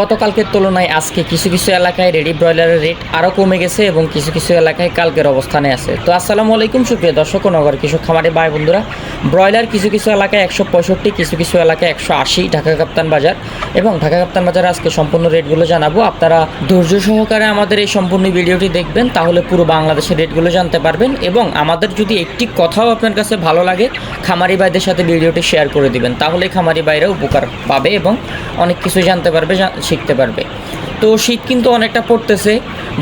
গতকালকের তুলনায় আজকে কিছু কিছু এলাকায় রেডি ব্রয়লারের রেট আরও কমে গেছে এবং কিছু কিছু এলাকায় কালকের অবস্থানে আছে। তো আসসালামু আলাইকুম, সুপ্রিয় দর্শক নগর কৃষক খামারে ভাই বন্ধুরা। ব্রয়লার কিছু কিছু এলাকায় একশো পঁয়ষট্টি, কিছু কিছু এলাকায় একশো আশি, ঢাকা কাপ্তান বাজার। এবং ঢাকা কাপ্তান বাজার আজকে সম্পূর্ণ রেটগুলো জানাব। আপনারা ধৈর্য সহকারে আমাদের এই সম্পূর্ণ ভিডিওটি দেখবেন, তাহলে পুরো বাংলাদেশের রেটগুলো জানতে পারবেন এবং আমাদের যদি একটি কথাও আপনার কাছে ভালো লাগে, খামারি ভাইদের সাথে ভিডিওটি শেয়ার করে দিবেন। তাহলে খামারি ভাইরা উপকার পাবে এবং অনেক কিছু জানতে পারবে শিখতে পারবে। তো শীত কিন্তু অনেকটা পড়তেছে।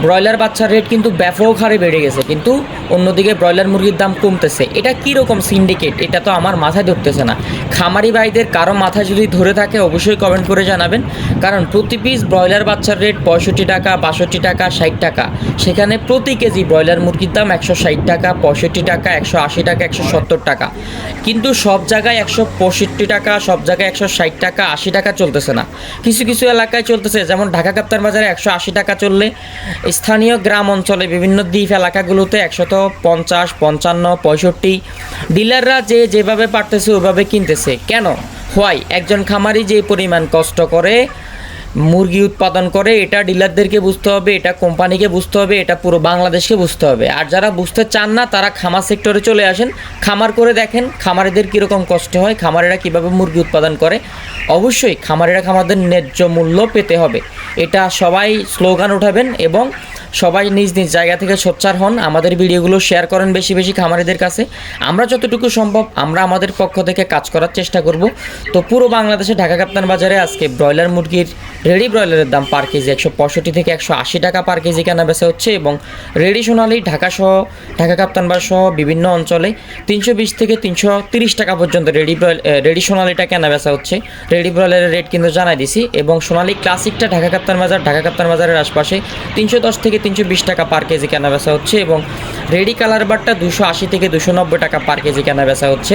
ব্রয়লার বাচ্চার রেট কিন্তু ব্যাপক হারে বেড়ে গেছে, কিন্তু অন্যদিকে ব্রয়লার মুরগির দাম কমতেছে। এটা কীরকম সিন্ডিকেট এটা তো আমার মাথায় ধরতেছে না। খামারি ভাইদের কারও মাথায় যদি ধরে থাকে, অবশ্যই কমেন্ট করে জানাবেন। কারণ প্রতি পিস ব্রয়লার বাচ্চার রেট পঁয়ষট্টি টাকা, বাষট্টি টাকা, ষাট টাকা। সেখানে প্রতি কেজি ব্রয়লার মুরগির দাম একশো ষাট টাকা, পঁয়ষট্টি টাকা, একশো আশি টাকা, একশো সত্তর টাকা। কিন্তু সব জায়গায় একশো পঁয়ষট্টি টাকা, সব জায়গায় একশো ষাট টাকা, আশি টাকা চলতেছে না। কিছু কিছু এলাকায় চলতেছে, যেমন ঢাকা কাপ্তান বাজারে একশো আশি টাকা চললে স্থানীয় গ্রাম অঞ্চলে বিভিন্ন দ্বীপ এলাকাগুলোতে একশত পঞ্চাশ, পঞ্চান্ন, পঁয়ষট্টি। ডিলাররা যে যেভাবে পারতেছে ওইভাবে কিনতেছে। কেন? হোয়াই? একজন খামারি যে পরিমাণ কষ্ট করে মুরগি উৎপাদন করে, এটা ডিলারদেরকে বুঝতে হবে, এটা কোম্পানিকে বুঝতে হবে, এটা পুরো বাংলাদেশকে বুঝতে হবে। আর যারা বুঝতে চান না, তারা খামার সেক্টরে চলে আসেন। খামার করে দেখেন খামারিদের কীরকম কষ্ট হয়, খামারেরা কীভাবে মুরগি উৎপাদন করে। অবশ্যই খামারেরা খামারদের ন্যায্য মূল্য পেতে হবে। এটা সবাই স্লোগান উঠাবেন এবং সবাই নিজ নিজ জায়গা থেকে সোচ্চার হন, আমাদের ভিডিওগুলো শেয়ার করেন বেশি বেশি খামারিদের কাছে। আমরা যতটুকু সম্ভব, আমরা আমাদের পক্ষ থেকে কাজ করার চেষ্টা করব। তো পুরো বাংলাদেশে ঢাকা কাপ্তান বাজারে আজকে ব্রয়লার মুরগির রেডি ব্রয়লারের দাম পার কেজি একশো পঁয়ষট্টি থেকে একশো আশি টাকা পার কেজি কেনা বেচা হচ্ছে এবং রেডি সোনালি ঢাকা সহ, ঢাকা কাপ্তান বাজার সহ বিভিন্ন অঞ্চলে তিনশো বিশ থেকে তিনশো তিরিশ টাকা পর্যন্ত রেডি রেডি সোনালিটা কেনা বেচা হচ্ছে। রেডি ব্রয়লারের রেট কিন্তু জানাই দিছি এবং সোনালি ক্লাসিকটা ঢাকা কাপ্তান বাজার, ঢাকা কাপ্তান বাজারের আশপাশে তিনশো দশ থেকে তিনশো বিশ টাকা পার কেজি কেনা বেচা হচ্ছে এবং রেডি কালার বারটা দুশো আশি থেকে দুশো নব্বই টাকা পার কেজি কেনা বেচা হচ্ছে।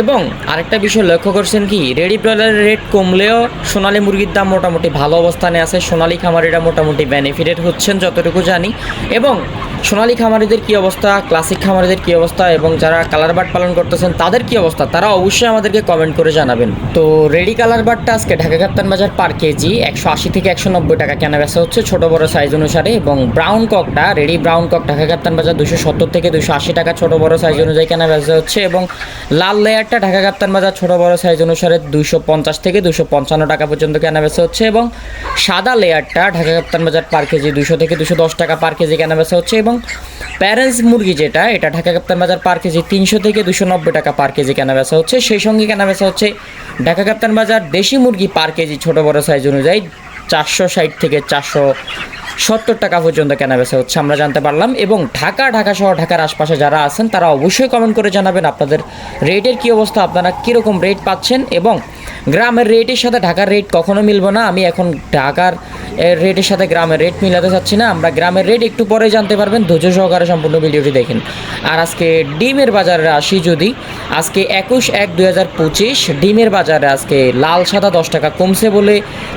এবং আরেকটা বিষয় লক্ষ্য করছেন কি, রেডি ব্রয়লারের রেট কমলেও সোনালী মুরগির দাম মোটামুটি ভালো অবস্থানে আছে। সোনালী খামারিরা মোটামুটি বেনিফিটেড হচ্ছেন, যতটুকু জানি। এবং সোনালী খামারিদের কী অবস্থা ক্লাসিক খামারিদের কী অবস্থা, এবং যারা কালার বার্ড পালন করতেছেন, তাদের কী অবস্থা, তারা অবশ্যই আমাদেরকে কমেন্ট করে জানাবেন। তো রেডি কালার বার্ডটা আজকে ঢাকা কাপ্তান বাজার পার কেজি একশো আশি থেকে একশো নব্বই টাকা কেনা বেচা হচ্ছে ছোটো বড় সাইজ অনুসারে। এবং brown ককটা ready brown cock Dhaka Kaptan Bazar দুশো সত্তর থেকে দুশো আশি টাকা ছোটো বড় সাইজ অনুযায়ী কেনা বেচা হচ্ছে এবং লাল লেয়ারটা ঢাকা কাপ্তান বাজার ছোটো বড় সাইজ অনুসারে দুশো পঞ্চাশ থেকে দুশো পঞ্চান্ন টাকা পর্যন্ত কেনা বেচা হচ্ছে এবং সাদা লেয়ারটা ঢাকা কাপ্তান বাজার পার কেজি দুশো থেকে দুশো দশ টাকা পার কেজি কেনা বেচা হচ্ছে এবং প্যারেন্টস মুরগি যেটা, এটা ঢাকা কাপ্তান বাজার পার কেজি তিনশো থেকে দুশো নব্বই টাকা পার কেজি কেনা বেচা হচ্ছে। সেই সঙ্গে কেনা বেচা হচ্ছে ঢাকা কাপ্তান বাজার দেশি মুরগি পার কেজি ছোটো বড় সাইজ অনুযায়ী চারশো ষাট থেকে চারশো সত্তর টাকা পর্যন্ত কেনা বেচা হচ্ছে, আমরা জানতে পারলাম। এবং ঢাকা ঢাকা সহ ঢাকার আশপাশে যারা আছেন, তারা অবশ্যই কমেন্ট করে জানাবেন, আপনাদের রেটের কী অবস্থা, আপনারা কীরকম রেট পাচ্ছেন এবং গ্রামের রেটের সাথে ঢাকার রেট কখনো মিলবো না। আমি এখন ঢাকার রেটের সাথে গ্রামের রেট মিলাতে চাচ্ছি না। আমরা গ্রামের রেট একটু পরে জানতে পারবেন। ধৈর্য সহকারে সম্পূর্ণ ভিডিওটি দেখেন। আর আজকে ডিমের বাজারে আসি যদি, আজকে একুশ এক দুই হাজার পঁচিশ, ডিমের বাজারে আজকে লাল সাদা দশ টাকা কমছে বলে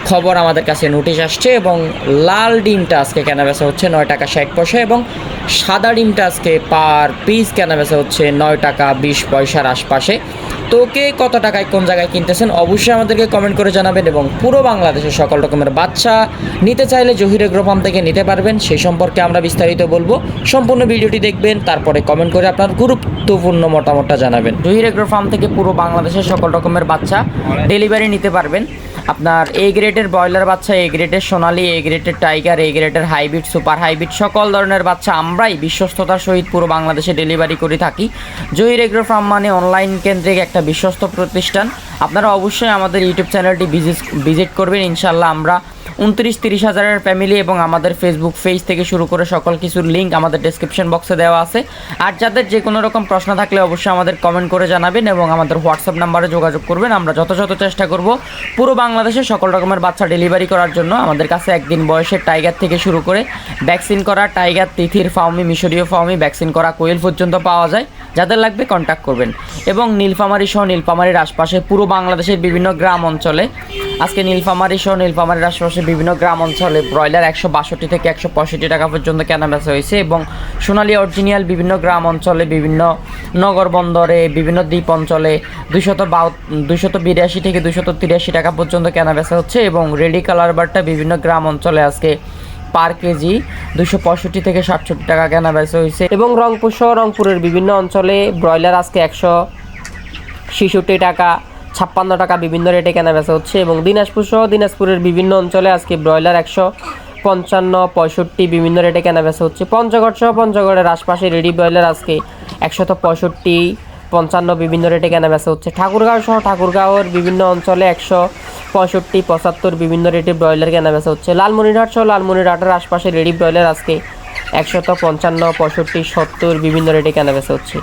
খবর আমাদের কাছে নোটিশ আসছে এবং লাল ডিমটা আজকে কেনা বেচা হচ্ছে নয় টাকা ষাট পয়সা এবং সাদা ডিমটা আজকে পার পিস কেনা বেচা হচ্ছে নয় টাকা বিশ পয়সার আশপাশে। তো কে কত টাকায় কোন জায়গায় কিনতেছেন? অবশ্যই আমাদেরকে কমেন্ট করে জানাবেন এবং পুরো বাংলাদেশের সকল রকমের বাচ্চা নিতে চাইলে জহির এগ্রো ফার্ম থেকে নিতে পারবেন। সেই সম্পর্কে আমরা বিস্তারিত বলব। সম্পূর্ণ ভিডিওটি দেখবেন, তারপরে কমেন্ট করে আপনার গুরুত্বপূর্ণ মতামতটা জানাবেন। জহির এগ্রো ফার্ম থেকে পুরো বাংলাদেশের সকল রকমের বাচ্চা ডেলিভারি নিতে পারবেন। আপনার এ গ্রেডের ব্রয়লার বাচ্চা এ গ্রেডের সোনালি এ গ্রেডের টাইগার এ গ্রেডের হাইব্রিড সুপার হাইব্রিড সকল ধরনের বাচ্চা আমরাই বিশ্বস্ততার সহিত পুরো বাংলাদেশে ডেলিভারি করে থাকি। জহির এগ্রো ফার্ম মানে অনলাইন কেন্দ্রিক একটা বিশ্বস্ত প্রতিষ্ঠান। আপনারা অবশ্যই আমাদের ইউটিউব চ্যানেলটি ভিজিট ভিজিট করবেন। ইনশাল্লাহ আমরা উনত্রিশ, তিরিশ হাজারের ফ্যামিলি এবং আমাদের ফেসবুক পেজ থেকে শুরু করে সকল কিছুর লিঙ্ক আমাদের ডেসক্রিপশন বক্সে দেওয়া আছে। আর যাদের যে কোনো রকম প্রশ্ন থাকলে অবশ্যই আমাদের কমেন্ট করে জানাবেন এবং আমাদের হোয়াটসঅ্যাপ নাম্বারে যোগাযোগ করবেন। আমরা যথাযথ চেষ্টা করব পুরো বাংলাদেশে সকল রকমের বাচ্চা ডেলিভারি করার জন্য। আমাদের কাছে একদিন বয়সের টাইগার থেকে শুরু করে ভ্যাকসিন করা টাইগার তিথির ফাউমি মিশরীয় ফাউমি ভ্যাকসিন করা, কোয়েল পর্যন্ত পাওয়া যায়। যাদের লাগবে কন্ট্যাক্ট করবেন। এবং নীলফামারি সহ নীলফামারির আশপাশে পুরো বাংলাদেশের বিভিন্ন গ্রাম অঞ্চলে আজকে নীলফামারী সহ নীলফামারীর আশেপাশে বিভিন্ন গ্রাম অঞ্চলে ব্রয়লার একশো বাষট্টি থেকে একশো পঁয়ষট্টি টাকা পর্যন্ত কেনা বেচা হয়েছে এবং সোনালি অরিজিনিয়াল বিভিন্ন গ্রাম অঞ্চলে, বিভিন্ন নগর বন্দরে, বিভিন্ন দ্বীপ অঞ্চলে দুশত বাউ দুশত বিরাশি থেকে দুশত তিরাশি টাকা পর্যন্ত কেনা বেচা হচ্ছে এবং রেডি কালার বারটা বিভিন্ন গ্রাম অঞ্চলে আজকে পার কেজি দুশো পঁয়ষট্টি থেকে সাতষট্টি টাকা কেনা বেচা হয়েছে এবং রংপুর সহ রংপুরের বিভিন্ন অঞ্চলে ব্রয়লার আজকে একশো ছেষট্টি টাকা ছাপ্পান্ন টাকা বিভিন্ন রেটে কেনা বেচা হচ্ছে এবং দিনাজপুর সহ দিনাজপুরের বিভিন্ন অঞ্চলে আজকে ব্রয়লার একশো পঞ্চান্ন, পঁয়ষট্টি বিভিন্ন রেটে কেনা বেচা হচ্ছে। পঞ্চগড় সহ পঞ্চগড়ের আশপাশে রেডি ব্রয়লার আজকে একশত পঁয়ষট্টি, পঞ্চান্ন বিভিন্ন রেটে কেনা বেচা হচ্ছে। ঠাকুরগাঁও সহ ঠাকুরগাঁওয়ের বিভিন্ন অঞ্চলে একশো পঁয়ষট্টি, পঁচাত্তর বিভিন্ন রেটে ব্রয়লার কেনা বেচা হচ্ছে। লালমনিরহাট সহ লালমনিরহাটের আশপাশে রেডি ব্রয়লার আজকে একশত পঞ্চান্ন, পঁয়ষট্টি, সত্তর বিভিন্ন রেটে কেনা বেচা হচ্ছে।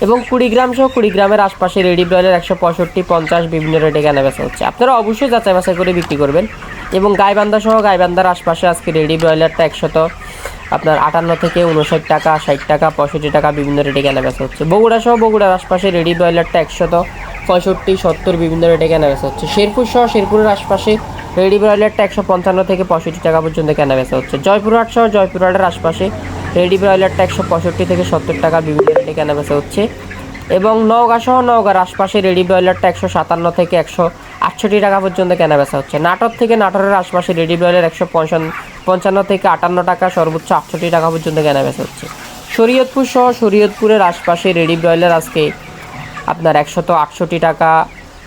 এবং কুড়িগ্রাম সহ কুড়িগ্রামের আশপাশে রেডি ব্রয়লার একশো পঁয়ষট্টি, পঞ্চাশ বিভিন্ন রেটে কেনা বেচা হচ্ছে। আপনারা অবশ্যই যাচাই বাছাই করে বিক্রি করবেন। এবং গাইবান্ধা সহ গাইবান্ধার আশপাশে আজকে রেডি ব্রয়লারটা একশত, আপনার আটান্ন থেকে উনষাট টাকা, ষাট টাকা, পঁয়ষট্টি টাকা বিভিন্ন রেটে কেনা বেচা হচ্ছে। বগুড়া সহ বগুড়ার আশপাশে রেডি ব্রয়লারটা একশত পঁয়ষট্টি, সত্তর বিভিন্ন রেটে কেনা বেচা হচ্ছে। শেরপুর সহ শেরপুরের আশপাশে রেডি ব্রয়লারটা একশো পঞ্চান্ন থেকে পঁয়ষট্টি টাকা পর্যন্ত কেনা বেচা হচ্ছে। জয়পুরহাট সহ জয়পুরহাটের আশপাশে রেডি ব্রয়লারটা একশো পঁয়ষট্টি থেকে সত্তর টাকা বিভিন্ন রেটে কেনা বেচা হচ্ছে। এবং নওগাঁ সহ নওগাঁর আশপাশে রেডি ব্রয়লারটা একশো সাতান্ন থেকে একশো আটষট্টি টাকা পর্যন্ত কেনা বেচা হচ্ছে। নাটক থেকে নাটোরের আশপাশে রেডি ব্রয়লার একশো পঞ্চান্ন থেকে আটান্ন টাকা, সর্বোচ্চ আটষট্টি টাকা পর্যন্ত কেনা বেচা হচ্ছে। শরীয়তপুর সহ শরীয়তপুরের আশপাশে রেডি ব্রয়লার আজকে আপনার একশত আটষট্টি টাকা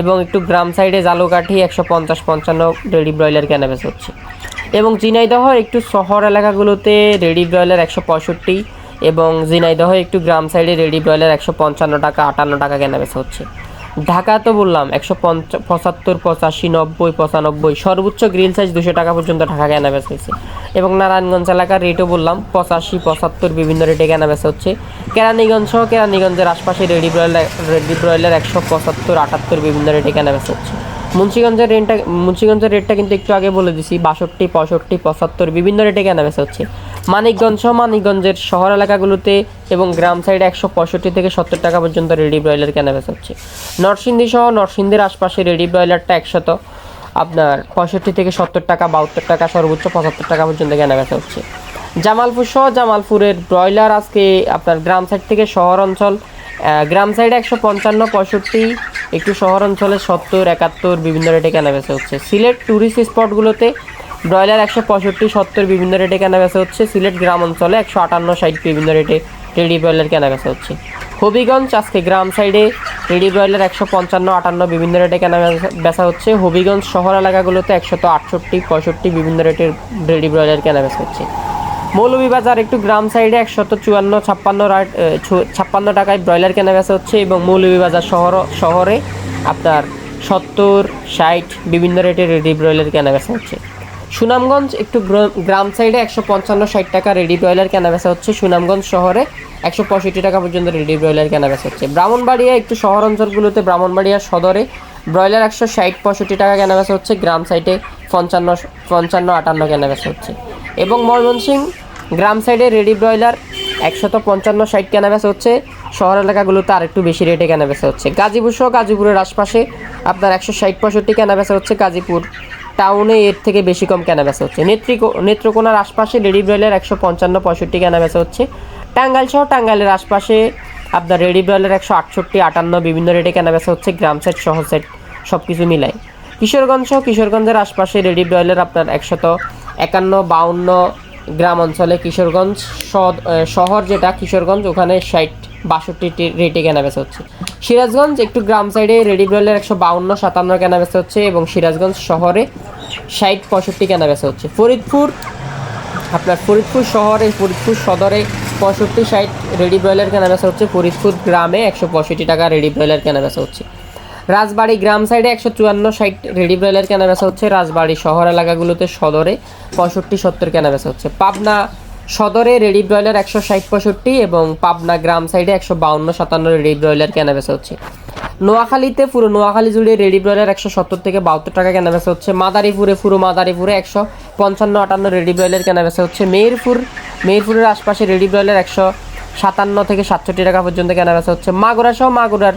এবং একটু গ্রাম সাইডে জালুকাঠি একশো পঞ্চাশ পঞ্চান্ন রেডি ব্রয়লার কেনা বেচা হচ্ছে। এবং ঝিনাইদহ একটু শহর এলাকাগুলোতে রেডি ব্রয়লার একশো পঁয়ষট্টি এবং ঝিনাইদহ একটু গ্রাম সাইডে রেডি ব্রয়লার একশো পঞ্চান্ন টাকা আটান্ন টাকা কেনা বেচা হচ্ছে। ঢাকা তো বললাম, একশো পঁচাত্তর, পঁচাশি, নব্বই, পঁচানব্বই, সর্বোচ্চ গ্রিল সাইজ দুশো টাকা পর্যন্ত ঢাকা কেনা বেচা হচ্ছে এবং নারায়ণগঞ্জ এলাকার রেটও বললাম, পঁচাশি, পঁচাত্তর বিভিন্ন রেটে কেনা বেচা হচ্ছে। কেরানীগঞ্জ সহ কেরানীগঞ্জের আশপাশে রেডি ব্রয়লার রেডি ব্রয়লার একশো পঁচাত্তর, আটাত্তর বিভিন্ন রেটে কেনা বেচা হচ্ছে। মুন্সিগঞ্জের রেটটা মুন্সিগঞ্জের রেটটা কিন্তু একটু আগে বলে দিছি, বাষট্টি, পঁয়ষট্টি, পঁচাত্তর, বিভিন্ন রেটে কেনা বেচা হচ্ছে। মানিকগঞ্জ সহ মানিকগঞ্জের শহর এলাকাগুলোতে এবং গ্রাম সাইডে একশো পঁয়ষট্টি থেকে সত্তর টাকা পর্যন্ত রেডি ব্রয়লার কেনা বেচা হচ্ছে। নরসিংদী সহ নরসিংদীর আশপাশে রেডি ব্রয়লারটা একশত, আপনার পঁয়ষট্টি থেকে সত্তর টাকা, বাহাত্তর টাকা, সর্বোচ্চ পঁচাত্তর টাকা পর্যন্ত কেনা বেচা হচ্ছে। জামালপুর সহ জামালপুরের ব্রয়লার আজকে আপনার গ্রাম সাইড থেকে শহর অঞ্চল গ্রাম সাইডে একশো পঞ্চান্ন, পঁয়ষট্টি একটু শহর অঞ্চলে সত্তর, একাত্তর বিভিন্ন রেটে কেনা বেচা হচ্ছে। সিলেট ট্যুরিস্ট স্পটগুলোতে ব্রয়লার একশো পঁয়ষট্টি, সত্তর বিভিন্ন রেটে কেনা বেচা হচ্ছে। সিলেট গ্রাম অঞ্চলে একশো আটান্ন, ষাট বিভিন্ন রেটে রেডি ব্রয়লার কেনা বেচা হচ্ছে। হবিগঞ্জ, আজকে গ্রাম সাইডে রেডি ব্রয়লার একশো পঞ্চান্ন, আটান্ন বিভিন্ন রেটে কেনা বেচা হচ্ছে। হবিগঞ্জ শহর এলাকাগুলোতে একশত আটষট্টি, পঁয়ষট্টি বিভিন্ন রেটের রেডি ব্রয়লার কেনা বেচা হচ্ছে। মৌলভীবাজার একটু গ্রাম সাইডে একশত চুয়ান্ন, ছাপ্পান্ন ছাপ্পান্ন টাকায় ব্রয়লার কেনা বেচা হচ্ছে এবং মৌলভীবাজার শহর, শহরে আপনার সত্তর, ষাট বিভিন্ন রেটের রেডি ব্রয়লার কেনা বেচা হচ্ছে। সুনামগঞ্জ একটু গ্র- গ্রাম সাইডে একশো পঞ্চান্ন, ষাট টাকা রেডি ব্রয়লার কেনা বেচা হচ্ছে। সুনামগঞ্জ শহরে একশো পঁয়ষট্টি টাকা পর্যন্ত রেডি ব্রয়লার কেনা বেচা হচ্ছে। ব্রাহ্মণবাড়িয়া একটু শহর অঞ্চলগুলোতে ব্রাহ্মণবাড়িয়া সদরে ব্রয়লার একশো ষাট, পঁয়ষট্টি টাকা কেনা বেচা হচ্ছে। গ্রাম সাইডে পঞ্চান্ন পঞ্চান্ন, আটান্ন কেনা বেচা হচ্ছে। এবং ময়মনসিংহ গ্রাম সাইডে রেডি ব্রয়লার একশত পঞ্চান্ন ষাট কেনা বেচা হচ্ছে। শহর এলাকাগুলোতে আর একটু বেশি রেটে কেনা বেচা হচ্ছে। গাজীপুর সহ গাজীপুরের আশপাশে আপনার একশো ষাট পঁয়ষট্টি কেনা বেচা হচ্ছে গাজীপুর। টাউনে এর থেকে বেশি কম কেনা বেচা হচ্ছে। নেত্রিকো নেত্রকোনার আশপাশে রেডি ব্রয়লার একশো পঞ্চান্ন পঁয়ষট্টি কেনা বেচা হচ্ছে। টাঙ্গাইল সহ টাঙ্গাইলের আশপাশে আপনার রেডি ব্রয়লার একশো আটষট্টি, আটান্ন বিভিন্ন রেটে কেনা বেচা হচ্ছে। গ্রাম সেট শহর সেট সব কিছু মিলায়। কিশোরগঞ্জ সহ কিশোরগঞ্জের আশপাশে রেডি ব্রয়লার আপনার একশত একান্ন, বাউন্ন গ্রাম অঞ্চলে কিশোরগঞ্জ শহর যেটা, কিশোরগঞ্জ, ওখানে ষাট, বাষট্টি রেটে কেনা বেচা হচ্ছে। সিরাজগঞ্জ, একটু গ্রাম সাইডে রেডি ব্রয়লার একশো বাউন্ন, সাতান্ন কেনা বেচা হচ্ছে এবং সিরাজগঞ্জ শহরে ষাট, পঁয়ষট্টি কেনা বেচা হচ্ছে। ফরিদপুর, আপনার ফরিদপুর শহরে, ফরিদপুর সদরে পঁয়ষট্টি, ষাট রেডি ব্রয়লার কেনা বেচা হচ্ছে। ফরিদপুর গ্রামে একশো পঁয়ষট্টি টাকা রেডি ব্রয়লার কেনা বেচা হচ্ছে। রাজবাড়ি গ্রাম সাইডে একশো চুয়ান্ন ষাট রেডি ব্রয়লার কেনা বেচা হচ্ছে। রাজবাড়ি শহর এলাকাগুলোতে সদরে পঁয়ষট্টি সত্তর কেনা বেচা হচ্ছে। পাবনা সদরে রেডি ব্রয়লার একশো ষাট পঁয়ষট্টি এবং পাবনা গ্রাম সাইডে একশো বাউন্ন সাতান্ন রেডি ব্রয়লার কেনা বেচা হচ্ছে। নোয়াখালীতে পুরো নোয়াখালী জুড়ে রেডি ব্রয়লার একশো সত্তর থেকে বাহাত্তর টাকা কেনা বেচা হচ্ছে। মাদারীপুরে পুরো মাদারীপুরে একশো পঞ্চান্ন আটান্ন রেডি ব্রয়লার কেনা বেচা হচ্ছে। মেহেরপুর, মেহেরপুরের আশপাশে রেডি ব্রয়লার একশো সাতান্ন থেকে সাতষট্টি টাকা পর্যন্ত কেনা বেচা হচ্ছে। মাগুরা সহ মাগুরার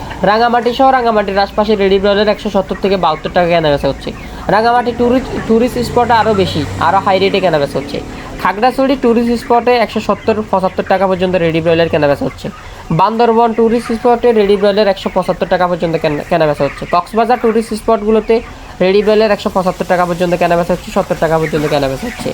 রাঙামাটি সহ রাঙামাটির আশপাশে রেডি ব্রয়লার একশো সত্তর থেকে বাহাত্তর টাকা কেনা বেচা হচ্ছে। রাঙামাটি ট্যুরিস্ট ট্যুরিস্ট স্পটে আরও বেশি আরও হাই রেটে কেনা বেচা হচ্ছে। খাগড়াছড়ি ট্যুরিস্ট স্পটে একশো সত্তর, পঁচাত্তর টাকা পর্যন্ত রেডি ব্রয়লার কেনা বেচা হচ্ছে। বান্দরবন ট্যুরিস্ট স্পটে রেডি ব্রয়লার একশো পঁচাত্তর টাকা পর্যন্ত কেনা- কেনা হচ্ছে। কক্সবাজার ট্যুরিস্ট স্পটগুলোতে রেডি ব্রয়লার একশো পঁচাত্তর টাকা পর্যন্ত কেনা বেচা হচ্ছে, সত্তর টাকা পর্যন্ত কেনা বেচা হচ্ছে।